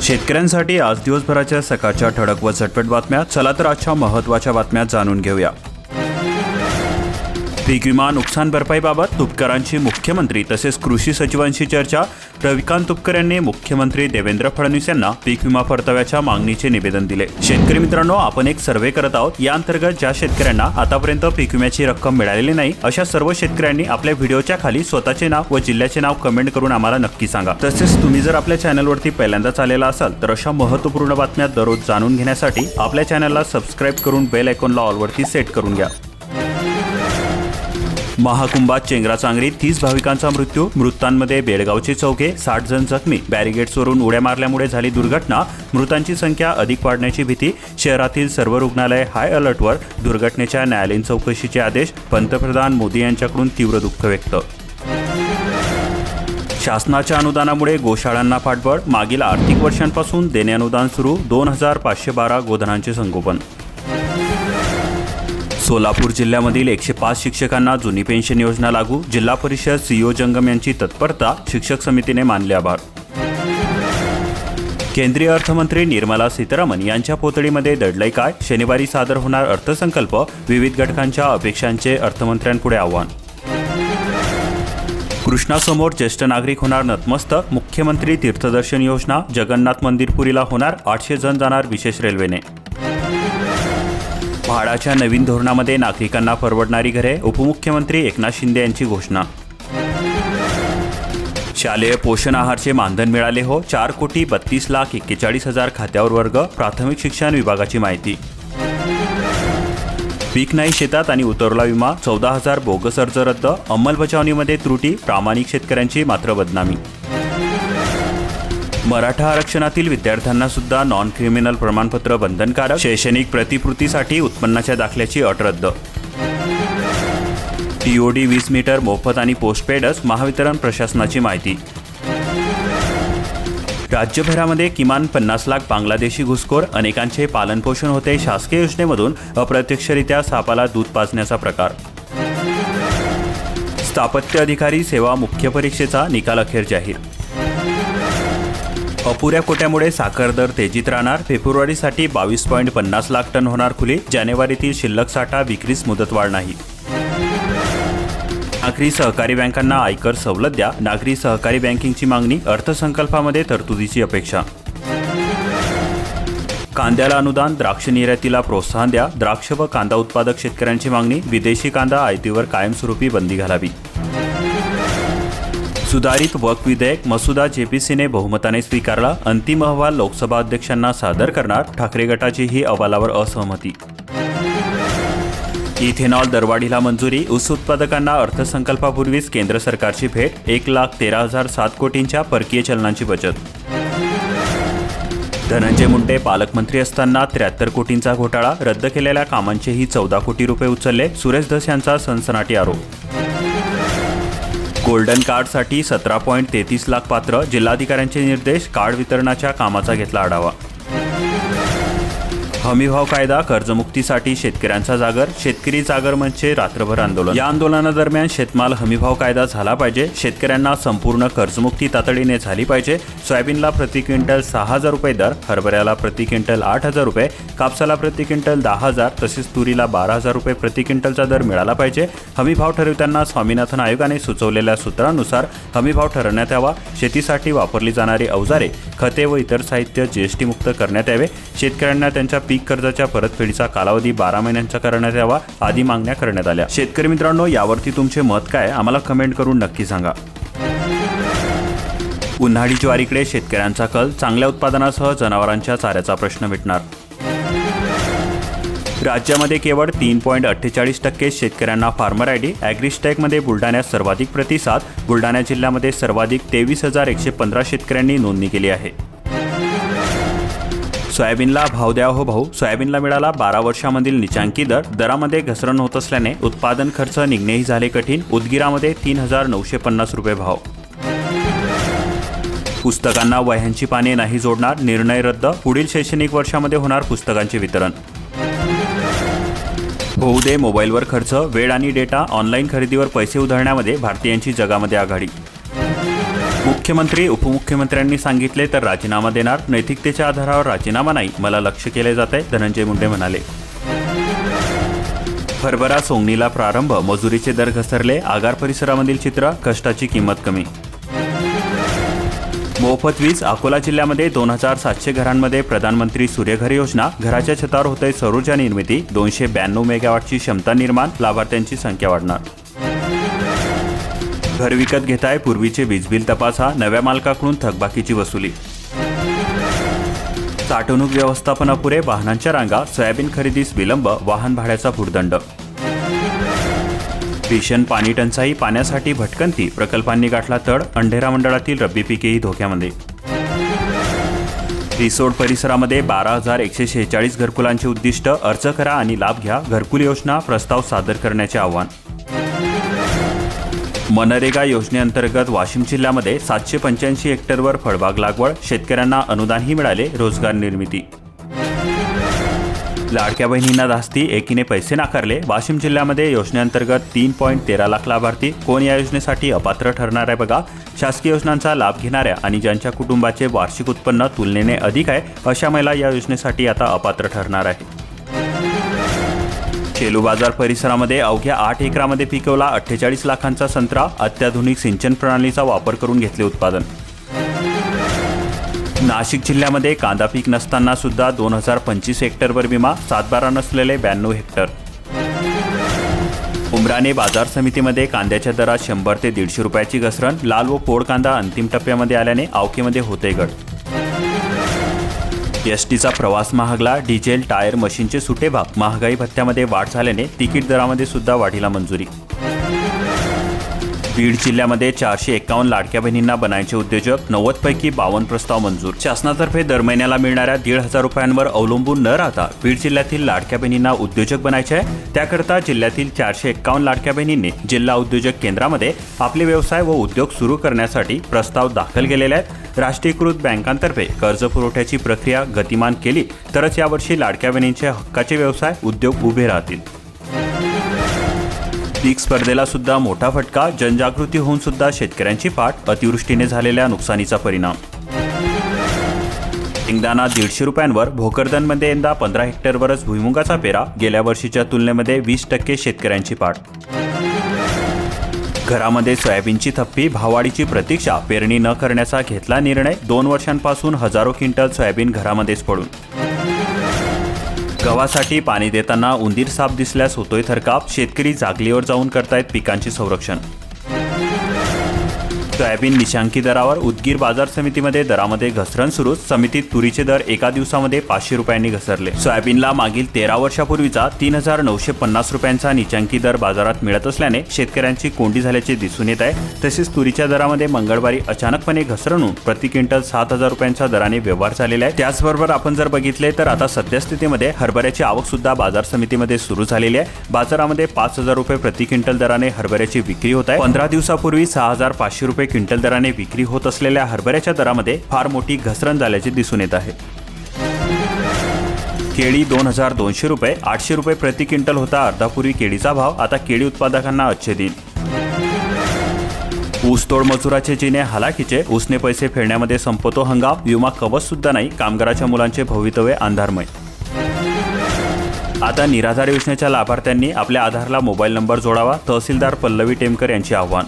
शेतकऱ्यांसाठी आज दिवसभराच्या सकाळच्या ठळक व झटपट बातम्या. चला तर आजच्या महत्त्वाच्या बातम्या जाणून घेऊया. पीक विमा नुकसान भरपाईबाबत तुपकरांची मुख्यमंत्री तसेच कृषी सचिवांशी चर्चा. रविकांत तुपकर यांनी मुख्यमंत्री देवेंद्र फडणवीस यांना पीक विमा परताव्याच्या मागणीचे निवेदन दिले. शेतकरी मित्रांनो आपण एक सर्व्हे करत आहोत. या अंतर्गत ज्या शेतकऱ्यांना आतापर्यंत पीक विम्याची रक्कम मिळालेली नाही अशा सर्व शेतकऱ्यांनी आपल्या व्हिडिओच्या खाली स्वतःचे नाव व जिल्ह्याचे नाव कमेंट करून आम्हाला नक्की सांगा. तसेच तुम्ही जर आपल्या चॅनलवरती पहिल्यांदाच आलेला असाल तर अशा महत्त्वपूर्ण बातम्या दररोज जाणून घेण्यासाठी आपल्या चॅनलला सबस्क्राईब करून बेल आयकॉनला ऑलवरती सेट करून घ्या. महाकुंभात चेंगरा चांगरी तीस भाविकांचा मृत्यू. मृतांमध्ये बेळगावचे चौघे साठ जण जखमी. बॅरिगेट्सवरून उड्या मारल्यामुळे झाली दुर्घटना. मृतांची संख्या अधिक वाढण्याची भीती. शहरातील सर्व रुग्णालय हाय अलर्टवर दुर्घटनेच्या न्यायालयीन चौकशीचे आदेश. पंतप्रधान मोदी यांच्याकडून तीव्र दुःख व्यक्त. शासनाच्या अनुदानामुळे गोशाळांना पाठबळ. मागील आर्थिक वर्षांपासून देणे अनुदान सुरू. दोन हजार पाचशे बारा गोधनांचे संगोपन. सोलापूर जिल्ह्यामधील एकशे पाच शिक्षकांना जुनी पेन्शन योजना लागू. जिल्हा परिषद सीओ जंगम यांची तत्परता शिक्षक समितीने मानले आभार. केंद्रीय अर्थमंत्री निर्मला सीतारामन यांच्या पोतळीमध्ये दडलंय काय? शनिवारी सादर होणार अर्थसंकल्प विविध घटकांच्या अपेक्षांचे अर्थमंत्र्यांपुढे आव्हान. कृष्णासमोर ज्येष्ठ नागरिक होणार नतमस्तक मुख्यमंत्री तीर्थदर्शन योजना जगन्नाथ मंदिरपुरीला होणार आठशे जण जाणार विशेष रेल्वेने. म्हाडाच्या नवीन धोरणामध्ये नागरिकांना परवडणारी घरे उपमुख्यमंत्री एकनाथ शिंदे यांची घोषणा. शालेय पोषण आहारचे मानधन मिळाले हो चार कोटी बत्तीस लाख एक्केचाळीस हजार खात्यावर वर्ग प्राथमिक शिक्षण विभागाची माहिती. पीक नाही शेतात आणि उतरला विमा चौदा हजार बोगस अर्ज रद्द अंमलबजावणीमध्ये त्रुटी प्रामाणिक शेतकऱ्यांची मात्र बदनामी. मराठा आरक्षणातील विद्यार्थ्यांना सुद्धा नॉन क्रिमिनल प्रमाणपत्र बंधनकारक शैक्षणिक प्रतिकृतीसाठी उत्पन्नाच्या दाखल्याची अट रद्द. टीओडी वीस मीटर मोफत आणि पोस्टपेडच महावितरण प्रशासनाची माहिती. राज्यभरामध्ये किमान पन्नास लाख बांगलादेशी घुसखोर अनेकांचे पालनपोषण होते. शासकीय योजनेमधून अप्रत्यक्षरित्या सापाला दूध पाजण्याचा प्रकार. स्थापत्य अधिकारी सेवा मुख्य परीक्षेचा निकाल अखेर जाहीर. अपुऱ्या कोट्यामुळे साखर दर तेजीत राहणार. फेब्रुवारीसाठी बावीस पॉईंट पन्नास लाख टन होणार खुली. जानेवारीतील शिल्लक साठा विक्रीस मुदतवाढ नाही. नागरी सहकारी बँकांना आयकर सवलत द्या. नागरी सहकारी बँकिंगची मागणी अर्थसंकल्पामध्ये तरतुदीची अपेक्षा. कांद्याला अनुदान द्राक्ष निर्यातीला प्रोत्साहन द्या. द्राक्ष व कांदा उत्पादक शेतकऱ्यांची मागणी विदेशी कांदा आयतीवर कायमस्वरूपी बंदी घालावी. सुधारित वक विधेयक मसुदा जेपीसीने बहुमताने स्वीकारला. अंतिम अहवाल लोकसभा अध्यक्षांना सादर करणार. ठाकरे गटाचीही अहवालावर असहमती. इथेनॉल दरवाढीला मंजुरी. ऊस उत्पादकांना अर्थसंकल्पापूर्वीच केंद्र सरकारची भेट. एक लाख तेरा हजार सात कोटींच्या परकीय चलनांची बचत. धनंजय मुंडे पालकमंत्री असताना त्र्याहत्तर कोटींचा घोटाळा. रद्द केलेल्या कामांचेही चौदा कोटी रुपये उचलले. सुरेश धस यांचा सनसनाटी आरोप. गोल्डन कार्डसाठी सतरा पॉईंट तेहतीस लाख पात्र जिल्हाधिकाऱ्यांचे निर्देश कार्ड वितरणाच्या कामाचा घेतला आढावा. हमीभाव कायदा कर्जमुक्तीसाठी शेतकऱ्यांचा जागर शेतकरी जागर म्हणजे रात्रभर आंदोलन. या आंदोलनादरम्यान शेतमाल हमीभाव कायदा झाला पाहिजे शेतकऱ्यांना संपूर्ण कर्जमुक्ती तातडीने झाली पाहिजे. सोयाबीनला प्रति क्विंटल सहा हजार रुपये दर हरभऱ्याला प्रति क्विंटल आठ हजार रुपये कापसाला प्रति क्विंटल दहा हजार तसेच तुरीला बारा हजार रुपये प्रति क्विंटलचा दर मिळाला पाहिजे. हमीभाव ठरवताना स्वामीनाथन आयोगाने सुचवलेल्या सूत्रानुसार हमीभाव ठरवण्यात यावा. शेतीसाठी वापरली जाणारी अवजारे खते व इतर साहित्य जीएसटीमुक्त करण्यात यावे. शेतकऱ्यांना त्यांच्या पीक कर्जाच्या परतफेडीचा कालावधी बारा महिन्यांचा करण्यात यावा आदी मागण्या करण्यात आल्या. शेतकरी मित्रांनो यावरती तुमचे मत काय आम्हाला कमेंट करून नक्की सांगा. उन्हाळी ज्वारीकडे शेतकऱ्यांचा कल चांगल्या उत्पादनासह जनावरांच्या चाऱ्याचा प्रश्न मिटणार. राज्यामध्ये केवळ तीन पॉईंट अठ्ठेचाळीस टक्के शेतकऱ्यांना फार्मर आय डी ॲग्रिस्टॅकमध्ये बुलढाण्यात सर्वाधिक प्रतिसाद बुलढाणा जिल्ह्यामध्ये सर्वाधिक तेवीस हजार एकशे पंधरा शेतकऱ्यांनी नोंदणी केली आहे. सोयाबीनला भाव द्या हो भाऊ. सोयाबीनला मिळाला बारा वर्षामधील निचांकी दर. दरामध्ये घसरण होत असल्याने उत्पादन खर्च निघणेही झाले कठीण. उदगीरामध्ये तीन हजार नऊशे पन्नास रुपये भाव. पुस्तकांना वह्यांची पाने नाही जोडणार निर्णय रद्द. पुढील शैक्षणिक वर्षामध्ये होणार पुस्तकांचे वितरण. होऊ दे मोबाईलवर खर्च वेळ आणि डेटा ऑनलाईन खरेदीवर पैसे उधळण्यामध्ये भारतीयांची जगामध्ये आघाडी. मुख्यमंत्री उपमुख्यमंत्र्यांनी सांगितले तर राजीनामा देणार. नैतिकतेच्या आधारावर राजीनामा नाही मला लक्ष केले जात आहे धनंजय मुंडे म्हणाले. हरभरा सोंगणीला प्रारंभ मजुरीचे दर घसरले आगार परिसरामधील चित्र कष्टाची किंमत कमी. मोफत वीज अकोला जिल्ह्यामध्ये दोन हजार सातशे घरांमध्ये प्रधानमंत्री सूर्यघर योजना घराच्या छतावर होते सौरऊर्जा निर्मिती दोनशे ब्याण्णव मेगावॅटची क्षमता निर्माण लाभार्थ्यांची संख्या वाढणार. घर विकत घेताय पूर्वीचे वीज बिल तपासा नव्या मालकाकडून थकबाकीची वसुली. साठवणूक व्यवस्थापन अपुरे वाहनांच्या रांगा सोयाबीन खरेदीस विलंब वाहन भाड्याचा भुर्दंड भीषण पाणी टंचाई पाण्यासाठी भटकंती प्रकल्पांनी गाठला तड अंढेरा मंडळातील रब्बी पिकेही धोक्यामध्ये. रिसोड परिसरामध्ये बारा हजार एकशे शेहेचाळीस घरकुलांचे उद्दिष्ट अर्ज करा आणि लाभ घ्या घरकुल योजना प्रस्ताव सादर करण्याचे आव्हान. मनरेगा योजनेअंतर्गत वाशिम जिल्ह्यामध्ये सातशे पंच्याऐंशी हेक्टरवर फळबाग लागवड शेतकऱ्यांना अनुदानही मिळाले रोजगार निर्मिती. लाडक्या बहिणींना धास्ती एकीने पैसे नाकारले. वाशिम जिल्ह्यामध्ये योजनेअंतर्गत तीन पॉईंट तेरा लाख लाभार्थी. कोण या योजनेसाठी अपात्र ठरणार आहे बघा. शासकीय योजनांचा लाभ घेणाऱ्या आणि ज्यांच्या कुटुंबाचे वार्षिक उत्पन्न तुलनेने अधिक आहे अशा महिला या योजनेसाठी आता अपात्र ठरणार आहे शेलू बाजार परिसरामध्ये अवघ्या आठ एकरामध्ये पिकवला अठ्ठेचाळीस लाखांचा संत्रा अत्याधुनिक सिंचन प्रणालीचा वापर करून घेतले उत्पादन. नाशिक जिल्ह्यामध्ये कांदा पीक नसताना सुद्धा दोन हजार पंचवीस हेक्टरवर विमा सातबारा नसलेले ब्याण्णव हेक्टर. उमराने बाजार समितीमध्ये कांद्याच्या दरात शंभर ते दीडशे रुपयाची घसरण लाल व पोड कांदा अंतिम टप्प्यामध्ये आल्याने आवकेमध्ये होते घट एसटीचा प्रवास महागला डिझेल टायर मशीनचे सुटे भाग. महागाई भत्त्यामध्ये वाढ झाल्याने तिकीट दरामध्ये सुद्धा वाढीला मंजुरी. बीड जिल्ह्यामध्ये चारशे एकावन्न लाडक्या बहिणींना बनायचे उद्योजक नव्वद पैकी बावन्न प्रस्ताव मंजूर. शासनातर्फे दर महिन्याला मिळणाऱ्या दीड हजार रुपयांवर अवलंबून न राहता बीड जिल्ह्यातील लाडक्या बहिणींना उद्योजक बनायचे आहे. त्याकरता जिल्ह्यातील चारशे एक्कावन्न लाडक्या बहिणींनी जिल्हा उद्योजक केंद्रामध्ये आपले व्यवसाय व उद्योग सुरू करण्यासाठी प्रस्ताव दाखल केलेले आहेत. राष्ट्रीयकृत बँकांतर्फे कर्ज पुरवठ्याची प्रक्रिया गतिमान केली तरच यावर्षी लाडक्या बहिणींच्या हक्काचे व्यवसाय उद्योग उभे राहतील. पीक स्पर्धेला सुद्धा मोठा फटका जनजागृती होऊन सुद्धा शेतकऱ्यांची पाठ अतिवृष्टीने झालेल्या नुकसानीचा परिणाम. शेंगदाणा दीडशे रुपयांवर भोकरदनमध्ये यंदा पंधरा हेक्टरवरच भुईमुगाचा पेरा गेल्या वर्षीच्या तुलनेमध्ये वीस टक्के शेतकऱ्यांची पाठ घरामध्ये सोयाबीनची थप्पी भाववाढीची प्रतीक्षा पेरणी न करण्याचा घेतला निर्णय दोन वर्षांपासून हजारो क्विंटल सोयाबीन घरामध्येच पडून. गव्हासाठी पाणी देताना उंदीर साप दिसल्यास होतोय थरकाप शेतकरी जागलीवर जाऊन करतायत पिकांचे संरक्षण. सोयाबीन निशांकी दरावर उदगीर बाजार समितीमध्ये दरामध्ये घसरण सुरू. समितीत तुरीचे दर एका दिवसामध्ये पाचशे रुपयांनी घसरले. सोयाबीनला मागील तेरा वर्षापूर्वीचा तीन हजार नऊशे पन्नास रुपयांचा निचांकी दर बाजारात मिळत असल्याने शेतकऱ्यांची कोंडी झाल्याचे दिसून येत आहे. तसेच तुरीच्या दरामध्ये मंगळवारी अचानकपणे घसरणून प्रति क्विंटल सात हजार रुपयांच्या दराने व्यवहार झालेला आहे. त्याचबरोबर आपण जर बघितले तर आता सद्यस्थितीमध्ये हरभऱ्याची आवक सुद्धा बाजार समितीमध्ये सुरू झालेली आहे. बाजारामध्ये पाच हजार रुपये प्रति क्विंटल दराने हरभऱ्याची विक्री होत आहे. पंधरा दिवसापूर्वी सहा हजार पाचशे रुपये क्विंटल दराने विक्री होत असलेल्या हरभऱ्याच्या दरामध्ये फार मोठी घसरण झाल्याचे दिसून येत आहे. केळी दोन हजार दोनशे रुपये आठशे रुपये प्रति क्विंटल होता अर्धापूर्वी केळीचा भाव आता केळी उत्पादकांना अच्छे देईल ऊसतोड मजुराचे जिने हालाकीचे उसने पैसे फेडण्यामध्ये संपतो हंगाम विमा कवच सुद्धा नाही कामगाराच्या मुलांचे भवितव्य अंधारमय. आता निराधार योजनेच्या लाभार्थ्यांनी आपल्या आधारला मोबाईल नंबर जोडावा तहसीलदार पल्लवी टेमकर यांचे आव्हान.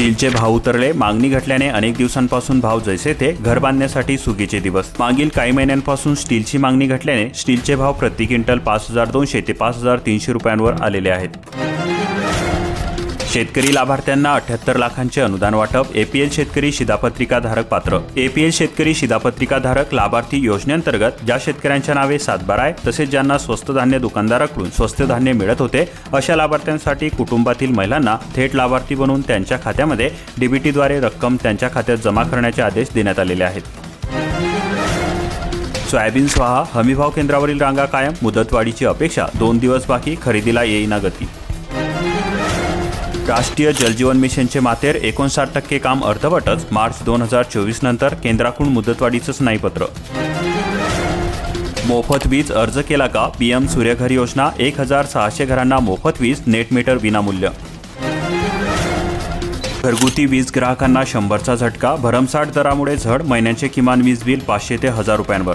स्टीलचे भाव उतरले. मागणी घटल्याने अनेक दिवसांपासून भाव जैसे थे. घर बांधण्यासाठी सुगीचे दिवस. मागील काही महिन्यांपासून स्टीलची मागणी घटल्याने स्टीलचे भाव प्रति क्विंटल पाच हजार दोनशे ते पाच हजार तीनशे रुपयांवर आलेले आहेत. शेतकरी लाभार्थ्यांना अठ्याहत्तर लाखांचे अनुदान वाटप एपीएल शेतकरी शिधापत्रिका धारक पात्र एपीएल शेतकरी शिधापत्रिका धारक लाभार्थी योजनेअंतर्गत ज्या शेतकऱ्यांच्या नावे सातबारा आहे तसेच ज्यांना स्वस्त धान्य दुकानदाराकडून स्वस्त धान्य मिळत होते अशा लाभार्थ्यांसाठी कुटुंबातील महिलांना थेट लाभार्थी बनवून त्यांच्या खात्यामध्ये डीबीटीद्वारे रक्कम त्यांच्या खात्यात जमा करण्याचे आदेश देण्यात आलेले आहेत. सोयाबीन स्वाहा हमीभाव केंद्रावरील रांगा कायम मुदतवाढीची अपेक्षा दोन दिवस बाकी खरेदीला येईना गती. राष्ट्रीय जलजीवन मिशनचे मातेर एकोणसाठ टक्के काम अर्धवटच मार्च दोन हजार चोवीस नंतर केंद्राकडून मुदतवाढीचंच नाही पत्र मोफत वीज अर्ज केला का? पीएम सूर्यघर योजना एक हजार सहाशे घरांना मोफत वीज नेट मीटर विनामूल्य. घरगुती वीज ग्राहकांना शंभरचा झटका भरमसाठ दरामुळे झड महिन्याचे किमान वीज बिल पाचशे ते हजार रुपयांवर.